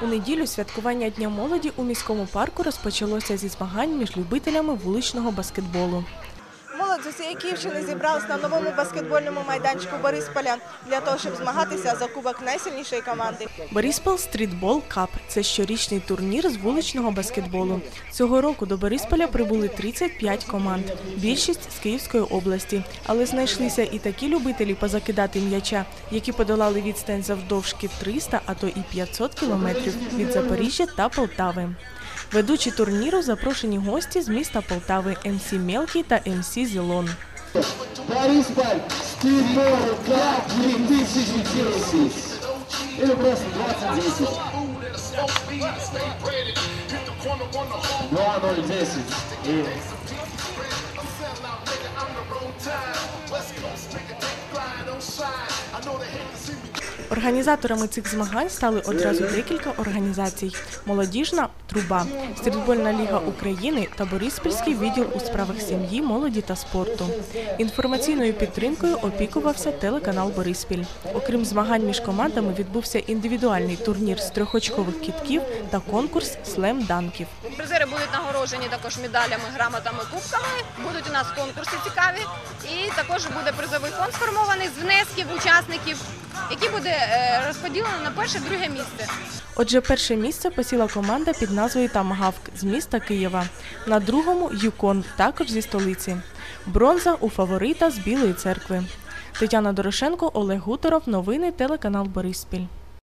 У неділю святкування Дня молоді у міському парку розпочалося зі змагань між любителями вуличного баскетболу. Молодь з усієї Київщини зібралась на новому баскетбольному майданчику Борисполя для того, щоб змагатися за кубок найсильнішої команди. Бориспол Стрітбол Кап це щорічний турнір з вуличного баскетболу. Цього року до Борисполя прибули 35 команд, більшість з Київської області. Але знайшлися і такі любителі позакидати м'яча, які подолали відстань завдовжки 300, а то і 500 кілометрів від Запоріжжя та Полтави. Ведучі турніру запрошені гості з міста Полтави МС Мелкий та МС Зілон. Борисполь, Стильбол, Кап 2010. Організаторами цих змагань стали одразу декілька організацій: молодіжна труба, стрітбольна ліга України та Бориспільський відділ у справах сім'ї, молоді та спорту. Інформаційною підтримкою опікувався телеканал Бориспіль. Окрім змагань між командами, відбувся індивідуальний турнір з трьохочкових кітків та конкурс слем-данків. Призери будуть нагороджені також медалями, грамотами, кубками. Будуть у нас конкурси цікаві. І також буде призовий фонд сформований з внесків учасників, який буде розподілено на перше друге місце. Отже, перше місце посіла команда під назвою Тамагавк з міста Києва. На другому Юкон, також зі столиці. Бронза у фаворита з Білої церкви. Тетяна Дорошенко, Олег Гуторов. Новини телеканал Бориспіль.